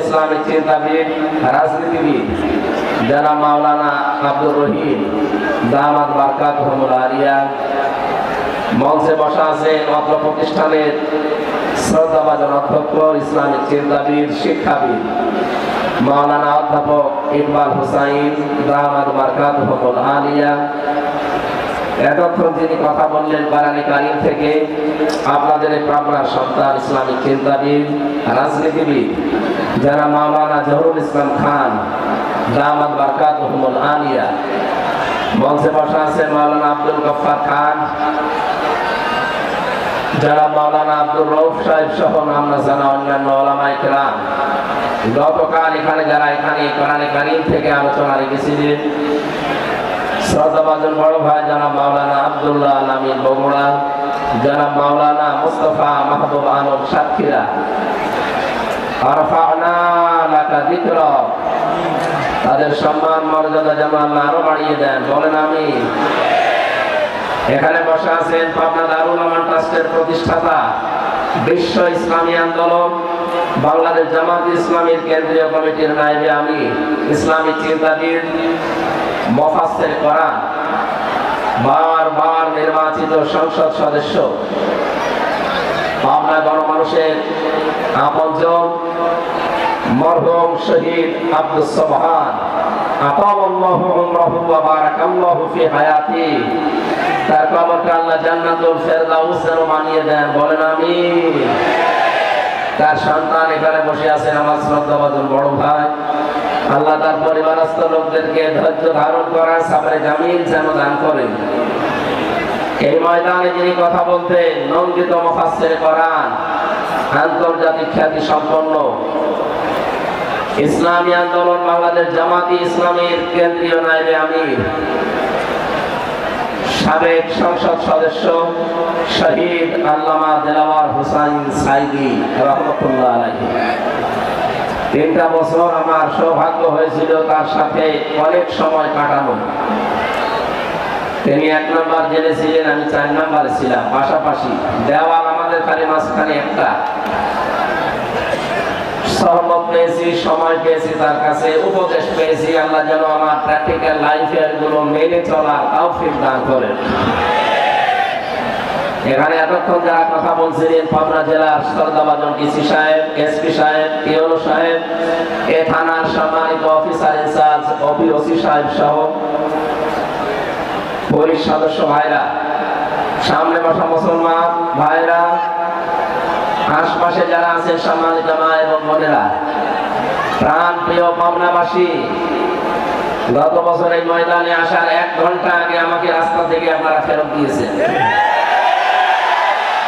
Islamic চিন্তাবিদ, রাজনীতিবিদ, যারা মাওলানা বারকাত আলিয়া মঞ্চে বসা আছেন অত্র প্রতিষ্ঠানের শ্রদ্ধাভাজন অধ্যক্ষ ইসলামিক চিন্তাবিদ, শিক্ষাবিদ, মাওলানা অধ্যাপক ইকবাল হুসাইন দামাদ বারকাত আলিয়া এতক্ষণ যিনি কথা বললেন বারানি কারিম থেকে, আপনাদের পাবনার সন্তান ইসলামিক চিন্তাবিদ রাজনীতিবিদ যারা মাওলানা জহুরুল ইসলাম খান দামাদ বারকাত রহমুল আলিয়া মঞ্চে বসা আছে মাওলানা আব্দুল গফার খান, যারা মাওলানা আব্দুল রৌফ সাহেব সহ না জানা অন্যান্য ওলামা ইকরাম গতকাল এখানে যারা এখানে কোরআনে কারিম থেকে আলোচনা রেখেছিলেন শ্রদ্ধাভাজন বড় ভাই জানা মাওলানা আব্দুল্লাহ আলামিন বগুড়া জানা মাওলানা মুস্তফা মাহবুব আলম যিকরা। তাদের সম্মান মর্যাদা যেন আল্লাহ আরও বাড়িয়ে দেন। বলেন আমি এখানে বসা আছেন পাবনা দারুল আমান ট্রাস্টের প্রতিষ্ঠাতা বিশ্ব ইসলামী আন্দোলন, বাংলাদেশ জামাত ইসলামীর কেন্দ্রীয় কমিটির নাইবে আমি ইসলামী চিন্তাবিদ মফাসের করা বারবার নির্বাচিত সংসদ সদস্য। পাবনা গণমানুষের আপনজন, মরহুম শহীদ আব্দুল সোবহান আতাল্লাহু উমরাহু ওয়া বারাকাল্লাহু ফি হায়াতি। তার কবরকে আল্লাহ জান্নাতুল ফেরদাউস যেন বানিয়ে দেন। বলেন আমিন। তার সন্তান এখানে বসে আছেন আমার শ্রদ্ধাভাজন বড় ভাই। আল্লাহ তার পরিবারস্থ লোকদেরকে ধৈর্য ধারণ করার সাপড়ে জামিল যেন দান করেন। এই ময়দানে যিনি কথা বলতেন নন্দিত মফাসের করান আন্তর্জাতিক খ্যাতি সম্পন্ন। ইসলামী আন্দোলন বাংলাদেশ জামাতি ইসলামীর কেন্দ্রীয় নাইবে আমির। সাবেক সংসদ সদস্য শহীদ আল্লামা দেলাওয়ার হুসাইন সাইদি, রহমতুল্লাহ আলাইহি। তিনটা বছর আমার সৌভাগ্য হয়েছিল তার সাথে অনেক সময় কাটানো। তিনি এক নম্বর জেলে ছিলেন, আমি চার নম্বরে ছিলাম। পাশাপাশি দেওয়াল আমাদের খালি মাঝখানে একটা। সহমত পেয়েছি, সময় পেয়েছি তার কাছে, উপদেশ পেয়েছি, আল্লাহ যেন আমার প্র্যাকটিক্যাল লাইফেরগুলো মেনে চলা তাও দান করেন। এখানে এতক্ষণ যারা কথা বলছিলেন পাবনা জেলার সরদাবাজন ডিসি সাহেব, এসপি সাহেব পিওলো সাহেব, এ থানার সম্মানিত অফিসার ইনচার্জ অপি ওসি সাহেব সহ পুলিশ সদস্য ভাইরা, সামনে বসা মুসলমান ভাইরা, আশপাশে যারা আছেন সম্মানিত মা এবং বোনেরা প্রাণ প্রিয় পাবনাবাসী, গত বছর এই ময়দানে আসার এক ঘণ্টা আগে আমাকে রাস্তা থেকে আপনারা ফেরত দিয়েছেন।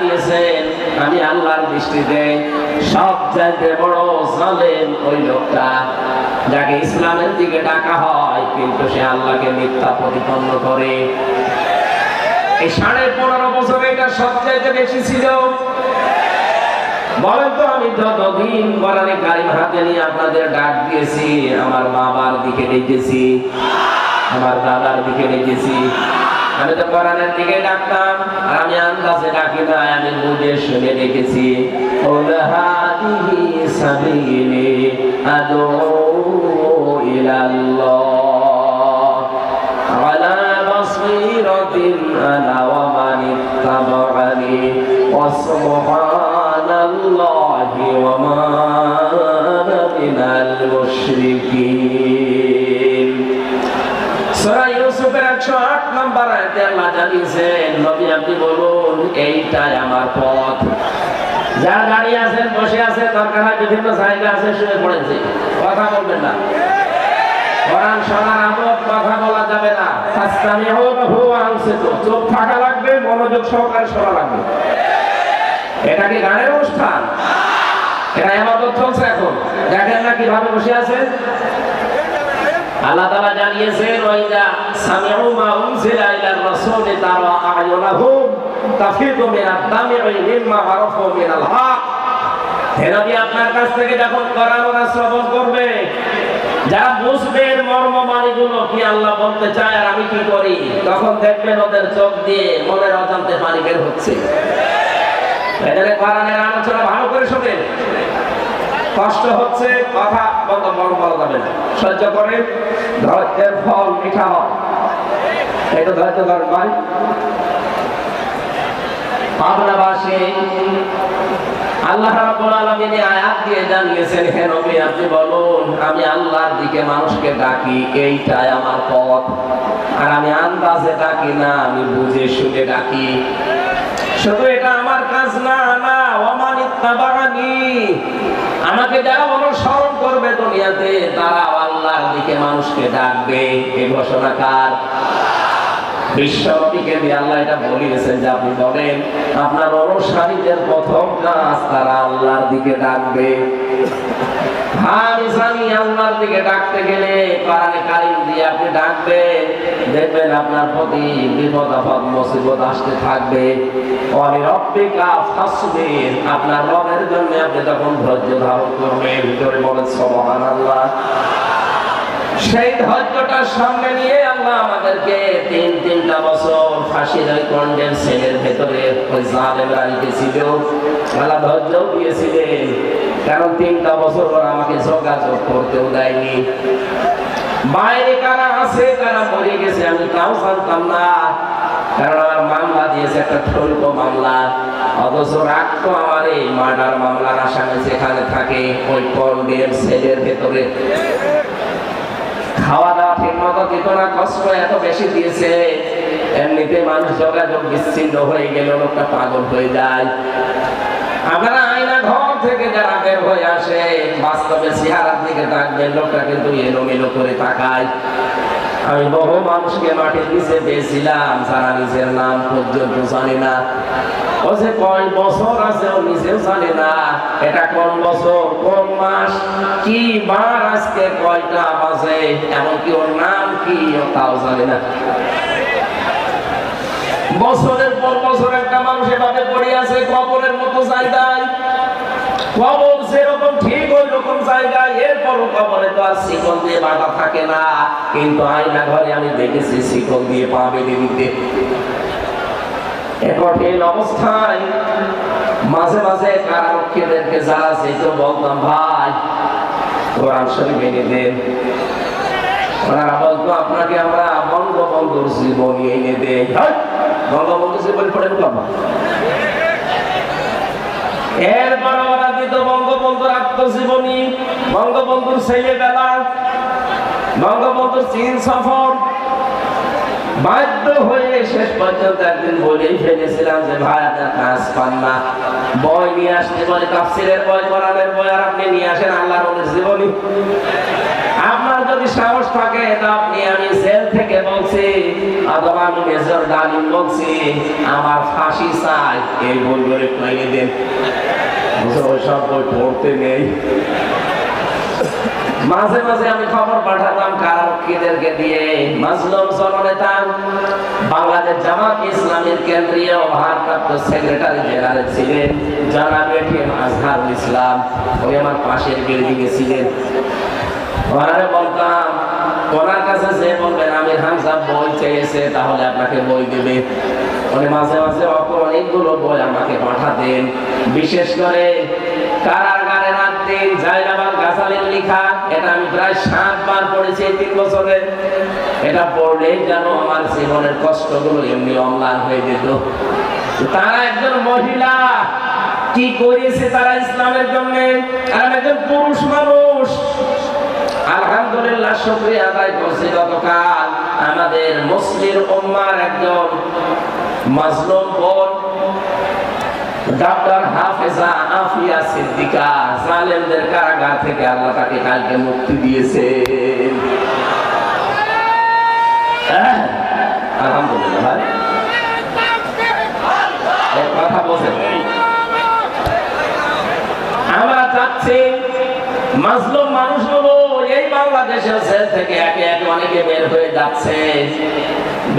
জানিয়েছেন আমি আল্লাহর দৃষ্টিতে সব চাইতে বড় জালেম ওই লোকটা, যাকে ইসলামের দিকে ডাকা হয়, কিন্তু সে আল্লাহকে মিথ্যা প্রতিপন্ন করে। এই সাড়ে পনেরো বছর এটা সবচাইতে বেশি ছিল। বলেন তো, আমি যতদিন কোরআনে গাড়ি হাতে নিয়ে আপনাদের ডাক দিয়েছি, আমার বাবার দিকে ডেকেছি, আমার দাদার দিকে ডেকেছি আমি তো কোরআনের দিকে ডাকতাম, আর আমি আন্দাজে ডাকি না, আমি বুঝে শুনে দেখেছি। ওলাহাদিহি সাবিলি আদু ইলাল্লাহ। সুবহানাল্লাহি ওয়া মা মিনাল মুশরিকিন। আল্লাহ জানিয়েছেন, নবী আপনি বলুন, এইটাই আমার পথ। যারা দাঁড়িয়ে আছেন, বসে আছেন দরকার বিভিন্ন জায়গা আছে, শুয়ে পড়েছে, কথা বলবেন না। কোরআন শোনার কথা বলা যাবে না। আনছে তো চোখ থাকা লাগবে, মনোযোগ সহকারে শোনা লাগবে। এটা কি গানের অনুষ্ঠান? এটা এমাদত চলছে এখন। দেখেন না কীভাবে বসে আছেন? আল্লাহ তাআলা জানিয়েছেন, ওয়াইদা সামিউ মা উনজিলা ইলার রাসূল তারা আয়ুনাহুম তাফিদু দামি'i মিম্মা আরাফু মিনাল হক। হে নবী, আপনার কাছ থেকে যখন কোরআন ওরা শ্রবণ করবে, যারা বুঝবে মর্ম বাণীগুলো কি আল্লাহ বলতে চায় আর আমি কি করি, তখন দেখবেন ওদের চোখ দিয়ে মনের অজান্তে পানি বের হচ্ছে। এখানে কোরআনের আলোচনা ভালো করে শোনেন। কষ্ট হচ্ছে কথা যাবে সহ্য করে, ধৈর্যের ফল মিঠা হয়। এটা ধৈর্য পাবনাবাসী, আল্লাহ রাব্বুল আলামিন আয়াত দিয়ে জানিয়েছেন, হে নবী, আপনি বলুন, আমি আল্লাহর দিকে মানুষকে ডাকি, এইটাই আমার পথ। আর আমি আন্দাজে ডাকি না, আমি বুঝে শুনে ডাকি। শুধু এটা আমার কাজ না না অমানিত্তাবাগানি আমাকে যারা অনুসরণ করবে দুনিয়াতে তারা আল্লাহর দিকে মানুষকে ডাকবে। এই ঘোষণা কার? দিয়ে আল্লাহ এটা বলিয়েছেন যে আপনি বলেন, আপনার অনুসারীদের প্রথম কাজ তারা আল্লাহর দিকে ডাকবে। আপনার রবের জন্য আপনি তখন ধৈর্য ধারণ করবেন ভিতরে বলেন, সুবহানাল্লাহ। সেই ধৈর্যটার সামনে নিয়ে আল্লাহ আমাদেরকে তিন তিনটা বছর ফাঁসির ওই কন্ডেম সেলের ভেতরে ওই জালেমরা রেখেছিল আল্লাহ ধৈর্য দিয়েছিলেন। কারণ তিনটা বছর ওরা আমাকে যোগাযোগ করতেও দেয়নি। বাইরে কারা আছে তারা মরে গেছে, আমি তাও জানতাম না। কারণ আমার মামলা দিয়েছে একটা ঠল্প মামলা। অথচ রাখতো আমার এই মার্ডার মামলার আসামি যেখানে থাকে, ওই কন্ডেম সেলের ভেতরে। খাওয়া দাওয়া ঠিক মতো দিত না, কষ্ট এত বেশি দিয়েছে। এমনিতে মানুষ যোগাযোগ বিচ্ছিন্ন হয়ে গেল লোকটা পাগল হয়ে যায়। আমরা আয়না ঘর থেকে যারা বের হয়ে আসে, বাস্তবে চেহারার দিকে তাকবেন, লোকটা কিন্তু এলোমেলো করে তাকায়। আমি বহু মানুষকে মাটির নিচে পেয়েছিলাম যারা নিজের নাম পর্যন্ত জানি না। ও যে কয় বছর আছে, ও নিজেও জানে না। এটা কোন বছর, কোন মাস, কি বার আজকে কয়টা বাজে, এমনকি ওর নাম কি, ও তাও জানে না। বছরের পর বছর একটা মানুষ এভাবে পড়ে আছে, কবরের মতো জায়গায়। কবর যেরকম ঠিক ওই রকম জায়গায় এরপরও কবরে তো আর শিকল দিয়ে বাঁধা থাকে না। কিন্তু আয়না ঘরে আমি দেখেছি শিকল দিয়ে পা বেঁধে দিতে। কঠিন অবস্থায় মাঝে মাঝে কারারক্ষীদেরকে যারা যেত বলতাম ভাই কোরআন শরীফ দেন ওনারা বলতো আপনাকে আমরা বঙ্গবন্ধুর জীবনী এনে দেই হ্যাঁ, বঙ্গবন্ধু জীবনী পড়েন বাবা এরপর ওরা দিত বঙ্গবন্ধুর আত্মজীবনী, বঙ্গবন্ধুর ছেলেবেলা, বঙ্গবন্ধুর চীন সফর, বাধ্য হয়ে শেষ পর্যন্ত একদিন বলেই ফেলেছিলাম যে, ভাই, আপনার কাজ পান না। বই নিয়ে আসতে বলে তাফসিরের বই কোরআনের বই আর আপনি নিয়ে আসেন আল্লাহ জীবনী। আপনার যদি সাহস থাকে আপনি আমি জেল থেকে বলছি, অথবা মেজর ডালিম বলছি, আমার ফাঁসি চাই। এই বইগুলো একটু এনে দেন। ওইসব বই পড়তে নেই। মাঝে মাঝে আমি খবর পাঠাতাম, কারারক্ষীদেরকে দিয়ে, মাজলুম জননেতা বাংলাদেশ জামাত ইসলামের কেন্দ্রীয় ভারপ্রাপ্ত সেক্রেটারি জেনারেল ছিলেন, জনাব এটিএম আজহারুল ইসলাম। ওই আমার পাশের বিল্ডিং এ ছিলেন। ওনারে বলতাম ওনার কাছে যে বলবেন আমির হামজা বই চেয়েছে, তাহলে আপনাকে বই দেবে। উনি মাঝে মাঝে অনেকগুলো বই আমাকে পাঠাতেন। বিশেষ করে কারাগারে রাখতে জাইরাবাদ গাছালের লেখা, এটা আমি প্রায় সাতবার পড়েছি এই তিন বছরে। এটা পড়লেই যেন আমার জীবনের কষ্টগুলো এমনি অম্লান হয়ে যেত। তারা একজন মহিলা, কি করেছে তারা ইসলামের জন্য? আর একজন পুরুষ মানুষ। আলহামদুলিল্লাহ শুকরিয়া আদায় করছি গতকাল আমাদের মুসলিম উম্মার একজন মাজলুম বোন হাফেজা আফিয়া সিদ্দিকা কারাগার থেকে আল্লাহ তাকে কালকে মুক্তি দিয়েছে। হ্যাঁ, আলহামদুলিল্লাহ ভাই। কথা বলছেন। আমরা চাচ্ছি মাজলুম মানুষগুলো বাংলাদেশের সেল থেকে একে একে অনেকে বের হয়ে যাচ্ছে।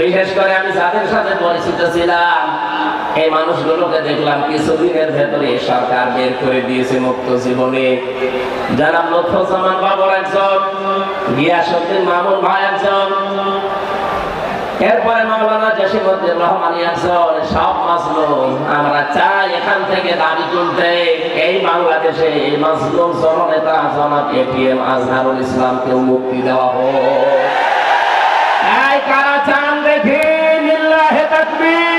বিশেষ করে আমি যাদের সাথে পরিচিত ছিলাম, এই মানুষগুলোকে দেখলাম কিছুদিনের ভেতরে সরকার বের করে দিয়েছে মুক্ত জীবনে। যারা লক্ষ্যজামান বাবর একজন গিয়াসুদ্দিন মামুন ভাই একজন এরপরে মাওলানা জসিমুদ্দিন রহমান একজন সব মাসলুম আমরা চাই এখান থেকে দাবি তুলতে এই বাংলাদেশে এই মাসলুম জননেতা জনাব এপিএম আজহারুল ইসলামকে মুক্তি দেওয়া হোক এই কারা চান দেখি লিল্লাহে তাকবীর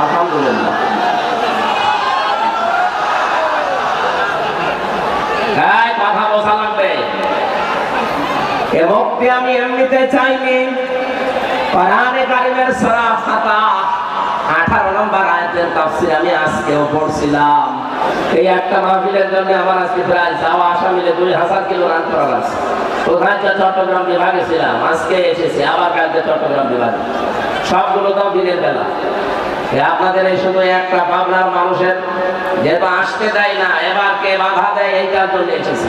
আলহামদুলিল্লাহ এই কথা বোঝা লাগবে এ আমি এমনিতে চাইনি। কোরআনে কারিমের সূরা ফাতা 18 নম্বর আয়াতের তাফসীর আমি আজকেও পড়ছিলাম। এই একটা মাহফিলের জন্য আমার আজকে প্রায় যাওয়া আসা মিলে দুই হাজার কিলো রান করা লাগছে কোথায় চট্টগ্রাম বিভাগে ছিলাম, আজকে এসেছি, আবার কালকে চট্টগ্রাম বিভাগে। সবগুলো তো দিনের বেলা। আপনাদের এই শুধু একটা পাবনার মানুষের, যেহেতু আসতে দেয় না, এবার কে বাধা দেয়, এইটার জন্য এসেছে।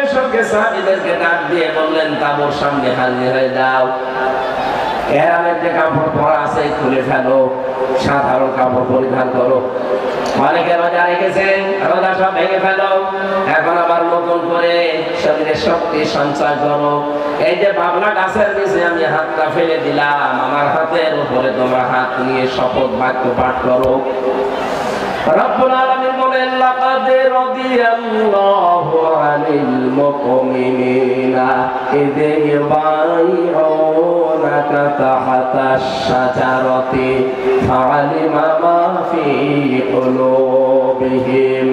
সঙ্গে সাহাবীদেরকে ডাক দিয়ে বললেন তাবুর সামনে হাজির হয়ে যাও। এরামের যে কাপড় পরা আছে, খুলে ফেলো। সাধারণ কাপড় পরিধান করো। অনেকে রোজা রেখেছেন, রোজা সব ভেঙে ফেলো। এখন আবার নতুন করে শরীরে শক্তি সঞ্চয় করো। এই যে বাবলা গাছের নিচে আমি হাতটা ফেলে দিলাম। আমার হাতের উপরে তোমরা হাত নিয়ে শপথ বাক্য পাঠ করো। রব্বুল আলামিন রাদিয়াল্লাহু আনিল মুমিনিনা ইদ ইউবাইউনাকা তাহতাশ শাজারাতি ফাআলিমা মা ফি কুলুবিহিম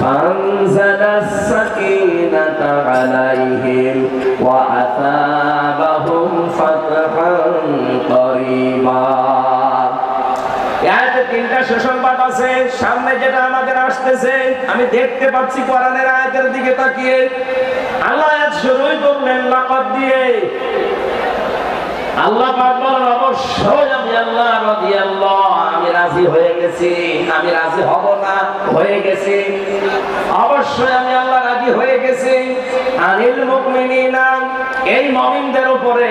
ফানজালাস সাকিনাতা আলাইহিম ওয়া আসাবাহুম ফাতহান করিবা আয়াতে তিনটা সেশন পাঠ আছে, সামনে যেটা আমাদের আসতেছে, আমি দেখতে পাচ্ছি কোরআনের আয়াতের দিকে তাকিয়ে। আল্লাহ শুরুই করলেন, লাকাদ দিয়ে। আল্লাহ পাক বলেন, অবশ্যই আমি আল্লাহ রাদিয়াল্লাহ, আমি রাজি হয়ে গেছি, আমি রাজি হব না, হয়ে গেছি। অবশ্যই আমি আল্লাহ রাজি হয়ে গেছি। আনিল মুমিনিনা, এই মুমিনদের উপরে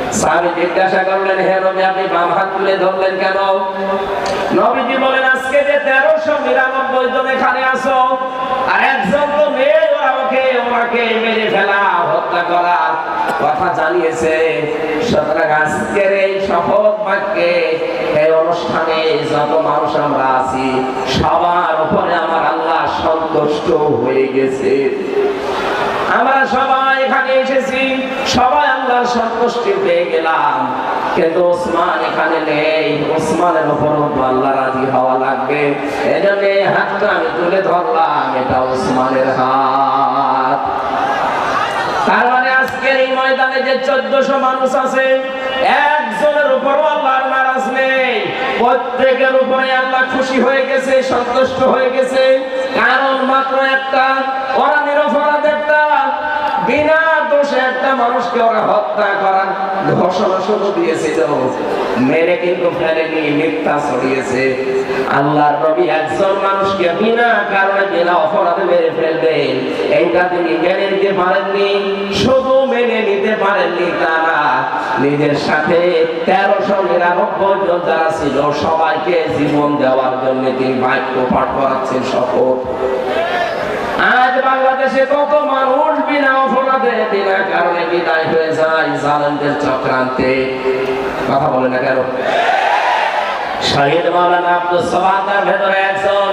সাহাবী জিজ্ঞাসা করলেন, হে নবী, আপনি বাম হাত তুলে ধরলেন কেন? নবীজি বলেন, আজকে যে তেরোশো নিরানব্বই জন এখানে আসো আর একজন তো ওনাকে মেরে ফেলা, হত্যা করা কথা জানিয়েছে। সুতরাং আজকের এই বাক্যে এই অনুষ্ঠানে যত মানুষ আমরা আছি, সবার উপরে আমার আল্লাহ সন্তুষ্ট হয়ে গেছে। আমরা সবাই এখানে এসেছি, সবাই আল্লাহর সন্তুষ্টি পেয়ে গেলাম। কিন্তু ওসমান এখানে নেই, ওসমানের উপর আল্লাহ রাজি হওয়া লাগবে। এজন্য এই হাতটা আমি তুলে ধরলাম, এটা ওসমানের হাত। তার মানে আজকের এই ময়দানে যে চোদ্দশো মানুষ আছে, একজনের উপরও আল্লাহর নারাজ নেই। প্রত্যেকের উপরে আল্লাহ খুশি হয়ে গেছে, সন্তুষ্ট হয়ে গেছে। কারণ মাত্র একটা, ওরা নিরপরাধ বিনা দোষে একটা মানুষকে ওরা হত্যা করার ঘোষণা শুরু দিয়েছিল মেরে কিন্তু ফেলেনি মিথ্যা ছড়িয়েছে। আল্লাহর নবী একজন মানুষকে বিনা কারণে বিনা অপরাধে মেরে এইটা তিনি নিতে পারেননি, শুধু মেনে নিতে পারেননি তা না নিজের সাথে তেরোশো নিরানব্বই জন যারা ছিল, সবাইকে জীবন দেওয়ার জন্য তিনি বাক্য পাঠ করাচ্ছেন শপথ। আজ বাংলাদেশে কত মানুষ বিনা অপরাধে, বিনা কারণে বিদায় হয়ে যায় জালেমদের চক্রান্তে। কথা বলে না কেন? শহীদ মাওলানা আব্দুল সামাদ ভেতরে একজন।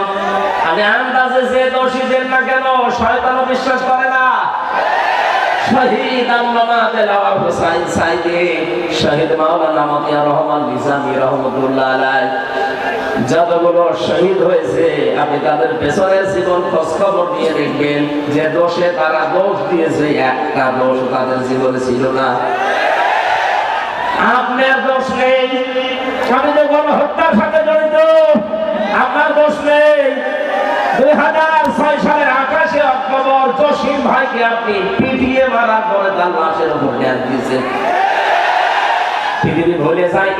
আমি আন্দাজে যে দোষীদের না কেন শয়তানও বিশ্বাস করে না। শহীদ আল্লামা দেলাওয়ার হোসাইন সাইদি, শহীদ মাওলানা মতিয়া রহমান নিজামী রহমতুল্লাহ আলাই যতগুলো শহীদ হয়েছে আপনি তাদের পেছনের জীবন খবর নিয়ে দেখবেন যে দোষে তারা দোষ দিয়েছে একটা দোষ তাদের জীবনে ছিল না। আপনার দোষ নেই। আমি তো গণহত্যার সাথে জড়িত। আপনার দোষ নেই। দুই হাজার ছয় সালের আকাশে অক্টোবর জসিম ভাইকে আপনি পিটিয়ে মারার পরে তার লাশের উপর ড্যান দিয়েছেন। পৃথিবী ভুলে যায়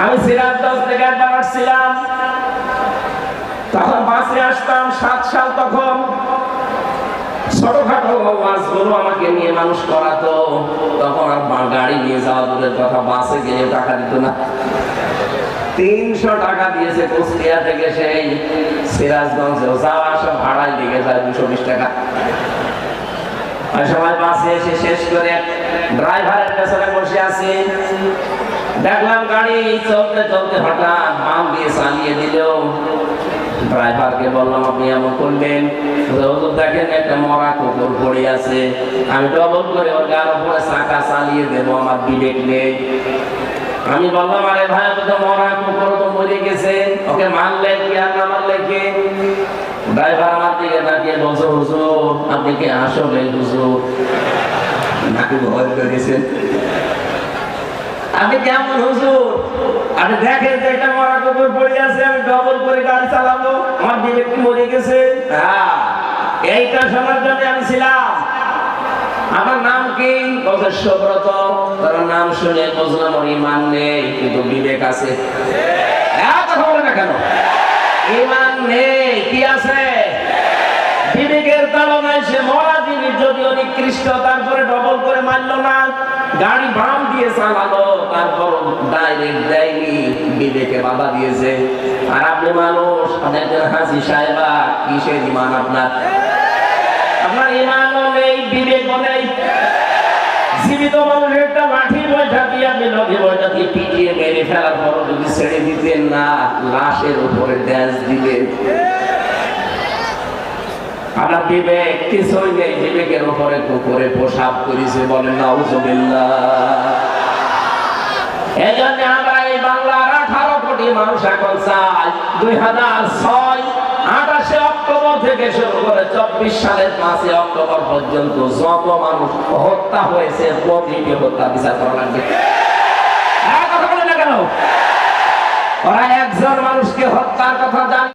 আমি সিরাজগঞ্জ থেকে একবার আসছিলাম। তখন বাসে আসতাম সাত সাল তখন। ছোটখাটো তিনশো টাকা দিয়েছে থেকে সেই ভাড়ায় দুশো বিশ টাকা। সময় বাসে এসে শেষ করে ড্রাইভারের পেছনে বসে আছি। দেখলাম গাড়ি চলতে চলতে হঠাৎ বাম দিয়ে চালিয়ে দিল। ড্রাইভারকে বললাম, আপনি এমন করলেন? দেখেন একটা মরা কুকুর পড়ে আছে। আমি ডবল করে ওর গার উপরে চাকা চালিয়ে দেবো, আমার বিবেক নেই। আমি বললাম, আরে ভাই তো মরা কুকুর তো মরে গেছে। ওকে মারলে কি আর না মারলে কি? ড্রাইভার আমার দিকে তাকিয়ে বলছো, হুজুর, আপনি কি আসলে হুজুর? নাকি ভয় করে গেছেন? আমি কেমন হুজুর? আপনি দেখেন যে একটা মরা কুকুর পড়ে আছে, আমি ডবল করে গাড়ি চালাবো। আমার বিবেক মরে গেছে। হ্যাঁ এইটা শোনার জন্য আমি ছিলাম। আমার নাম কি? বলছে সুব্রত তার নাম শুনে বুঝলাম ওর ইমান নেই, কিন্তু বিবেক আছে। হ্যাঁ কথা বলে না কেন? ইমান নেই, কি আছে? বিবেকের তাড়নায় সে মরা জিনিস যদিও নিকৃষ্ট তারপরে ডবল করে মারলো না। গাড়ি বাম দিয়ে চালালো তারপর ডাইরেক্ট দেয়নি, বিবেকে বাধা দিয়েছে। আর আপনি মানুষ আপনি হাসি সাহেবা, কিসের ইমান আপনার? আপনার ইমানও নেই বিবেকও নেই। জীবিত বৈঠা দিয়ে আপনি বৈঠা দিয়ে পিটিয়ে মেরে ফেলার পর যদি ছেড়ে দিতেন না, লাশের উপরে ড্যান্স দিলেন আপনার বিবেক কিছুই নেই বিবেকের উপরে কুকুরে পোশাক করেছে বলেন না জন্য আমরা এই বাংলার আঠারো কোটি মানুষ এখন চাই, দুই হাজার ছয়, আঠাশে অক্টোবর থেকে শুরু করে চব্বিশ সালের পাঁচই অক্টোবর পর্যন্ত যত মানুষ হত্যা হয়েছে, প্রতিটি হত্যা বিচার করা লাগবে। কথা বলে না কেন? ওরা একজন মানুষকে হত্যার কথা জানে।